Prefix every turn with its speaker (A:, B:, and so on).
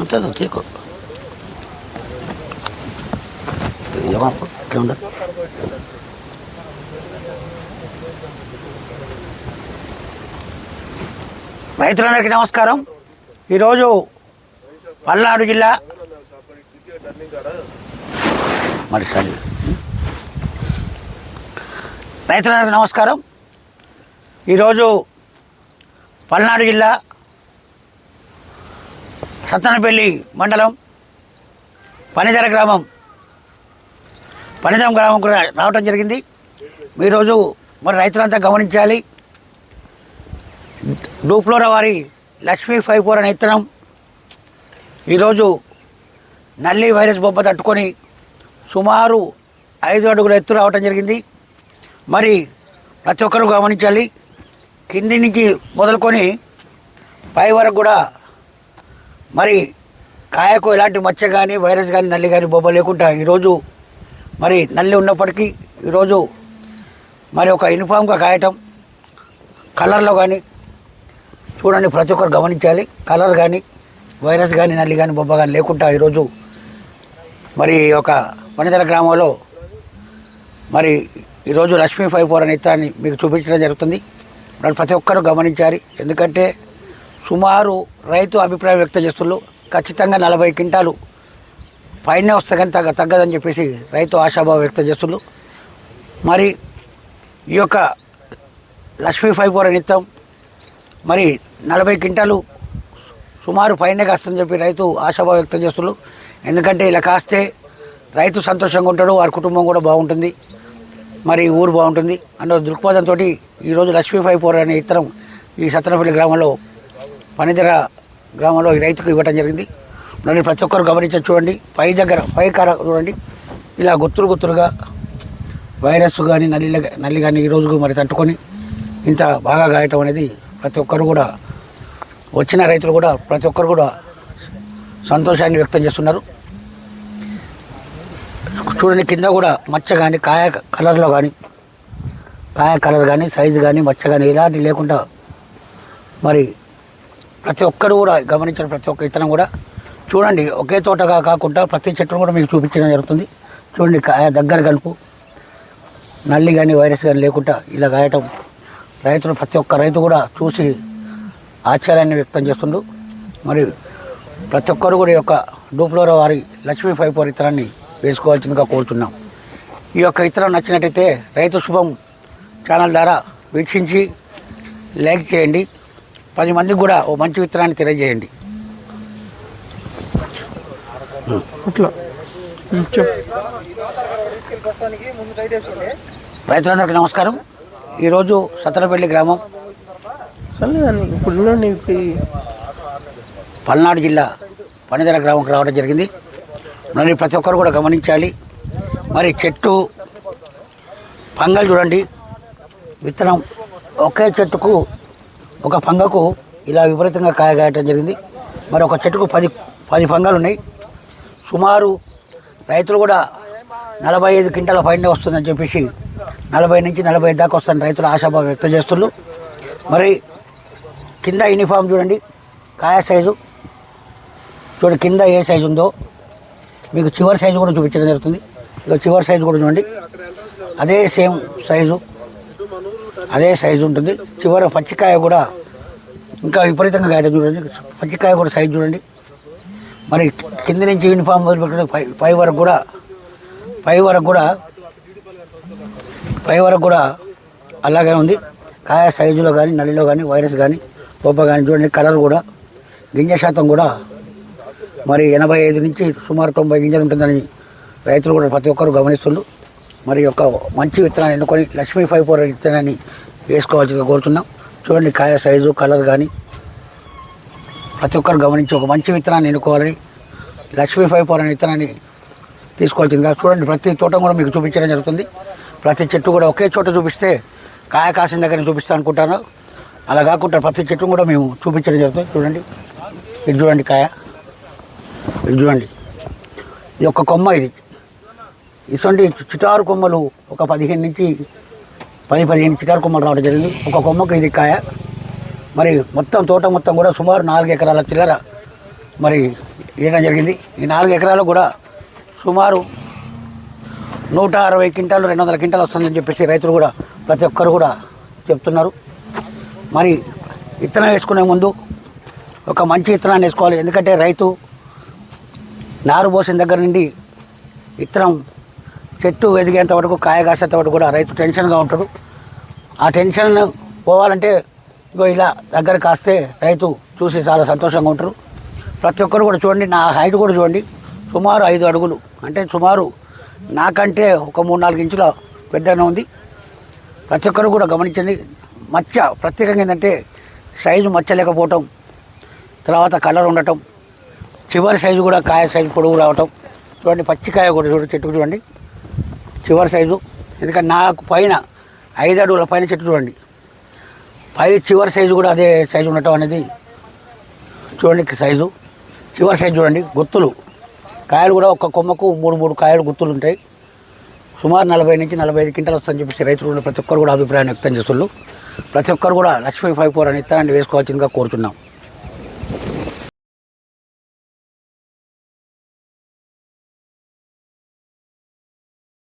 A: ఉంటుంది తీకు. ఏమో ఇట్లా ఉండదు రైతులందరికీ నమస్కారం. ఈరోజు పల్నాడు జిల్లా మరి సరే. రైతులందరికీ నమస్కారం. ఈరోజు పల్నాడు జిల్లా సత్తనపల్లి మండలం పనిధర గ్రామం. పనిదరం గ్రామం కూడా రావటం జరిగింది. ఈరోజు మరి రైతులంతా గమనించాలి. డూప్లోర వారి లక్ష్మీ ఫైవ్ ఫోర్ అనే ఇత్తనం ఈరోజు నల్లి వైరస్ బొబ్బ తట్టుకొని సుమారు ఐదు అడుగుల ఎత్తు రావటం జరిగింది. మరి ప్రతి ఒక్కరూ గమనించాలి. కింది నుంచి మొదలుకొని పై వరకు కూడా మరి కాయకు ఎలాంటి మచ్చ కానీ వైరస్ కానీ నల్లి కానీ బొబ్బ లేకుండా ఈరోజు మరి నల్లి ఉన్నప్పటికీ ఈరోజు మరి ఒక యూనిఫామ్గా కాయటం కలర్లో కానీ చూడండి ప్రతి ఒక్కరు గమనించాలి. కలర్ కానీ వైరస్ కానీ నల్లి కానీ బొబ్బ కానీ లేకుండా ఈరోజు మరి ఒక వనిదల గ్రామంలో మరి ఈరోజు లక్ష్మీ ఫైవ్ ఫోర్ అనే ఇత్తాన్ని మీకు చూపించడం జరుగుతుంది. దాన్ని ప్రతి ఒక్కరూ గమనించాలి ఎందుకంటే సుమారు రైతు అభిప్రాయం వ్యక్తం చేస్తున్నారు. ఖచ్చితంగా నలభై క్వింటాలు పైనే వస్తే కానీ తగ్గ తగ్గదని చెప్పేసి రైతు ఆశాభావం వ్యక్తం చేస్తున్నారు. మరి ఈ యొక్క లక్ష్మీ ఫైవ్ ఫోర్ అనే మరి నలభై క్వింటాలు సుమారు పైన కాస్తుందని చెప్పి రైతు ఆశాభావం వ్యక్తం చేస్తున్నారు. ఎందుకంటే ఇలా కాస్తే రైతు సంతోషంగా ఉంటాడు వారి కుటుంబం కూడా బాగుంటుంది. మరి ఊరు బాగుంటుంది. అన్న దృక్పథంతో ఈరోజు లక్ష్మీ ఫైవ్ ఫోర్ అనే ఇత్తనం ఈ సత్తనపల్లి గ్రామంలో పనిదిర గ్రామంలో ఈ రైతుకు ఇవ్వటం జరిగింది. మళ్ళీ ప్రతి ఒక్కరు గమనించి చూడండి. పై దగ్గర పై కార చూడండి. ఇలా గుత్తులు గుత్తులుగా వైరస్ కానీ నల్లి నల్లి కానీ ఈరోజు మరి తట్టుకొని ఇంత బాగా గాయటం అనేది ప్రతి ఒక్కరు కూడా వచ్చిన రైతులు కూడా ప్రతి ఒక్కరు కూడా సంతోషాన్ని వ్యక్తం చేస్తున్నారు. చూడండి కింద కూడా మచ్చ కానీ కాయ కలర్లో కానీ కాయ కలర్ కానీ సైజు కానీ మచ్చ కానీ ఇలాంటి లేకుండా మరి ప్రతి ఒక్కరు కూడా గమనించిన ప్రతి ఒక్క ఇతనం కూడా చూడండి ఒకే తోటగా కాకుండా ప్రతి చెట్టును కూడా మీకు చూపించడం జరుగుతుంది. చూడండి కాయ దగ్గర కలుపు నల్లి కానీ వైరస్ కానీ లేకుండా ఇలా గాయటం రైతులు ప్రతి ఒక్క రైతు కూడా చూసి ఆశ్చర్యాన్ని వ్యక్తం చేస్తుండు. మరి ప్రతి ఒక్కరు కూడా యొక్క డూప్లోర వారి లక్ష్మీ ఫైవ్ ఫోర్ ఇతరాన్ని వేసుకోవాల్సిందిగా కోరుతున్నాం. ఈ యొక్క ఇతరం నచ్చినట్టయితే రైతు శుభం ఛానల్ ద్వారా వీక్షించి లైక్ చేయండి. పది మందికి కూడా ఓ మంచి విత్తనాన్ని తెలియజేయండి.
B: అట్లా.
A: రైతులందరికీ నమస్కారం. ఈరోజు సత్తనపల్లి గ్రామం
B: ఇప్పుడు
A: పల్నాడు జిల్లా పనిదర గ్రామంకి రావడం జరిగింది. మరి ప్రతి ఒక్కరు కూడా గమనించాలి. మరి చెట్టు పంగలు చూడండి. విత్తనం ఒకే చెట్టుకు ఒక పంగకు ఇలా విపరీతంగా కాయగాయటం జరిగింది. మరి ఒక చెట్టుకు పది పది పంగాలు ఉన్నాయి. సుమారు రైతులు కూడా నలభై ఐదు క్వింటాల పైన వస్తుందని చెప్పేసి నలభై నుంచి నలభై ఐదు దాకా వస్తాను రైతులు ఆశాభావం వ్యక్తం చేస్తున్నారు. మరి కింద యూనిఫామ్ చూడండి. కాయ సైజు చూడండి కింద ఏ సైజు ఉందో. మీకు చివరి సైజు కూడా చూపించడం జరుగుతుంది. ఇక చివరి సైజు కూడా చూడండి. అదే సేమ్ సైజు. అదే సైజు ఉంటుంది. చివరి పచ్చికాయ కూడా ఇంకా విపరీతంగా గాయట చూడండి. పచ్చికాయ కూడా సైజు చూడండి. మరి కింద నుంచి యూనిఫామ్ మొదలుపెట్టిన పై పై వరకు కూడా పై వరకు కూడా పై వరకు కూడా అలాగే ఉంది. కాయ సైజులో కానీ నల్లిలో కానీ వైరస్ కానీ గొప్ప కానీ చూడండి. కలర్ కూడా గింజ శాతం కూడా మరి ఎనభై ఐదు నుంచి సుమారు తొంభై గింజలు ఉంటుందని రైతులు కూడా ప్రతి ఒక్కరు గమనిస్తుండ్రు. మరి యొక్క మంచి విత్తనాన్ని ఎన్నుకొని లక్ష్మీ ఫైవ్ ఫోర్ విత్తనాన్ని వేసుకోవాల్సిందిగా కోరుతున్నాం. చూడండి కాయ సైజు కలర్ కానీ ప్రతి ఒక్కరు గమనించి ఒక మంచి విత్తనాన్ని ఎన్నుకోవాలని లక్ష్మీ ఫైవ్ ఫోర్ అనే విత్తనాన్ని తీసుకోవాల్సిందిగా చూడండి. ప్రతి తోట కూడా మీకు చూపించడం జరుగుతుంది. ప్రతి చెట్టు కూడా ఒకే చోట చూపిస్తే కాయ కాసిన దగ్గర చూపిస్తా అనుకుంటాను. అలా కాకుండా ప్రతి చెట్టు కూడా మేము చూపించడం జరుగుతుంది. చూడండి. ఇది చూడండి కాయ. ఇది చూడండి. ఇది ఒక కొమ్మ ఇది. ఇటువంటి చిటారు కొమ్మలు ఒక పదిహేను నుంచి పది పదిహేను చిటారు కొమ్మలు రావడం జరిగింది. ఒక కొమ్మకు ఇది కాయ. మరి మొత్తం తోట మొత్తం కూడా సుమారు నాలుగు ఎకరాల చిల్లర మరి వేయడం జరిగింది. ఈ నాలుగు ఎకరాలు కూడా సుమారు నూట అరవై క్వింటాలు రెండు వందల క్వింటాలు వస్తుందని చెప్పేసి రైతులు కూడా ప్రతి ఒక్కరు కూడా చెప్తున్నారు. మరి విత్తనం వేసుకునే ముందు ఒక మంచి విత్తనాన్ని వేసుకోవాలి. ఎందుకంటే రైతు నారు పోసిన దగ్గర నుండి విత్తనం చెట్టు ఎదిగేంత వరకు కాయ కాసేంత వరకు కూడా రైతు టెన్షన్గా ఉంటాడు. ఆ టెన్షన్ పోవాలంటే ఇగో ఇలా దగ్గర కాస్తే రైతు చూసి చాలా సంతోషంగా ఉంటారు. ప్రతి ఒక్కరు కూడా చూడండి నా హైట్ కూడా చూడండి. సుమారు ఐదు అడుగులు అంటే సుమారు నాకంటే ఒక మూడు నాలుగు ఇంచుల పెద్దగానే ఉంది. ప్రతి ఒక్కరు కూడా గమనించండి మచ్చ ప్రత్యేకంగా ఏంటంటే సైజు మచ్చ లేకపోవటం తర్వాత కలర్ ఉండటం చివరి సైజు కూడా కాయ సైజు పొడుగు రావటం. చూడండి పచ్చికాయ కూడా చూడండి చెట్టు చూడండి. చివరి సైజు ఎందుకంటే నాకు పైన ఐదు అడుగుల పైన చెట్టు చూడండి. పై చివరి సైజు కూడా అదే సైజు ఉండటం అనేది చూడండి సైజు. చివరి సైజు చూడండి గుత్తులు. కాయలు కూడా ఒక్క కొమ్మకు మూడు మూడు కాయలు గుత్తులు ఉంటాయి. సుమారు నలభై నుంచి నలభై ఐదు క్వింటాలు వస్తుందని చెప్పేసి రైతులు కూడా ప్రతి ఒక్కరు కూడా అభిప్రాయం వ్యక్తం చేస్తున్నారు. ప్రతి ఒక్కరు కూడా లక్ష్మీ ఫైవ్ ఫోర్ అని ఇత్తనాన్ని వేసుకోవాల్సిందిగా కోరుతున్నాం